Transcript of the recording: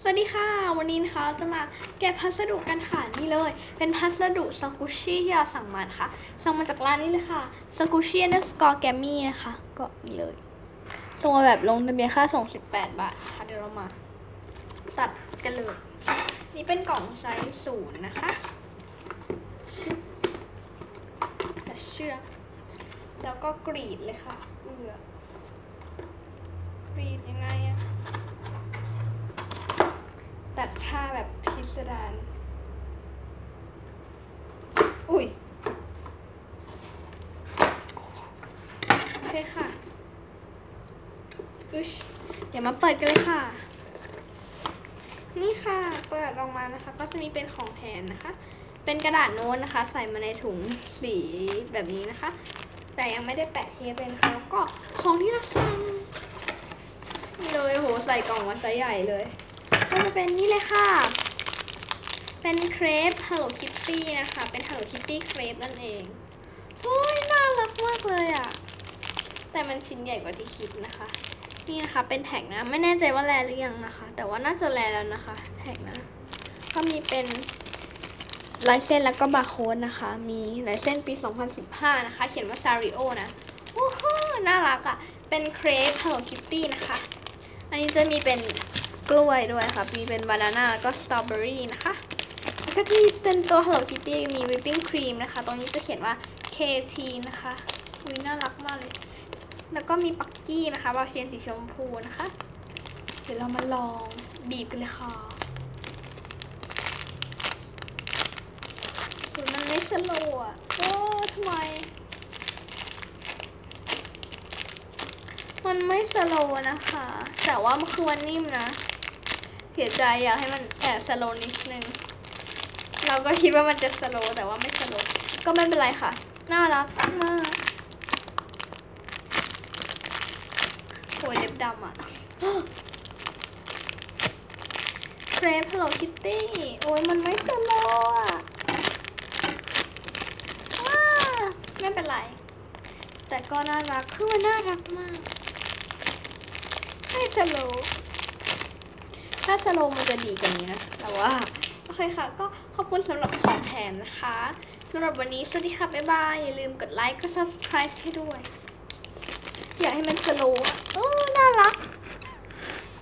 สวัสดีค่ะ วันนี้นะคะเราจะมาแกะพัสดุกันค่ะนี่เลย เป็นพัสดุสกุชี่ที่เราสั่งมานะคะสั่งมาจากร้านนี้เลยค่ะสกุชชี่นัสกอร์แกมมี่นะคะก็นี่เลยส่งมาแบบลงทะเบียนค่าส่ง 18 บาทค่ะเดี๋ยวเรามาตัดกันเลย นี่เป็นกล่องไซส์ศูนย์นะคะชึบแต่เชือกแล้วก็กรีดเลยค่ะเอือกรีดยังไงอะ ตัดผ้าแบบพิสดารอุ้ยโอเคค่ะอุชเดี๋ยวมาเปิดกันเลยค่ะ นี่ค่ะเปิดออกมานะคะ ก็จะมีเป็นของแทนนะคะ เป็นกระดาษโน้ตนะคะ ใส่มาในถุงสีแบบนี้นะคะ แต่ยังไม่ได้แปะเทปเลยนะคะก็ของที่เราสั่งเลยโหใส่กล่องมาซะใหญ่เลย ก็จะเป็นนี่เลยค่ะ เป็นเครป Hello Kitty นะคะ เป็น Hello Kitty เครปนั่นเองโอ้ยน่ารักมากเลยอะ่ะ แต่มันชิ้นใหญ่กว่าที่คิดนะคะ นี่นะคะ เป็นแท็กนะ ไม่แน่ใจว่าแลหรือยังนะคะ แต่ว่าน่าจะแลแล้วนะคะ แท็กนะ ก็มีเป็นลายเส้นแล้วก็บาร์โค้ดนะคะ มีลายเส้นปี 2015 นะคะ เขียนว่าซาริโอนะโอ้โหน่ารักอะ่ะ เป็นเครป Hello Kitty นะคะ อันนี้จะมีเป็น กล้วยด้วยค่ะ มีเป็นบานาน่าแล้วก็สตรอเบอรี่นะคะแล้วก็ที่เป็นตัว Hello Kitty มีวิปปิ้งครีมนะคะ ตรงนี้จะเขียนว่า KT นะคะอุ้ยน่ารักมากเลย แล้วก็มีปักกี้นะคะบาเชียนสีชมพูนะคะ เดี๋ยวเรามาลองบีบกันเลยค่ะมันไม่สโลว์อะโอ้ทำไม มันไม่สโลว์นะคะ แต่ว่ามันคือมันนิ่มนะ เสียใจอยากให้มันแอบสโลนิดนึง เราก็คิดว่ามันจะสโลแต่ว่าไม่สโลก็ไม่เป็นไรค่ะ น่ารักมากโอ้ยเล็บดำอะเครป Hello Kitty โอ้ยมันไม่สโลว์อะอ้าไม่เป็นไร แต่ก็น่ารัก คือมันน่ารักมากให้สโล ถ้าสโลงมันจะดีกว่านี้นะ แต่ว่า โอเคค่ะ ก็ขอบคุณสำหรับของแถมนะคะสำหรับวันนี้ สวัสดีค่ะ บ๊ายบาย อย่าลืมกดไลค์ กด subscribe ให้ด้วย อยากให้มันสโลว์อะโอ้น่ารัก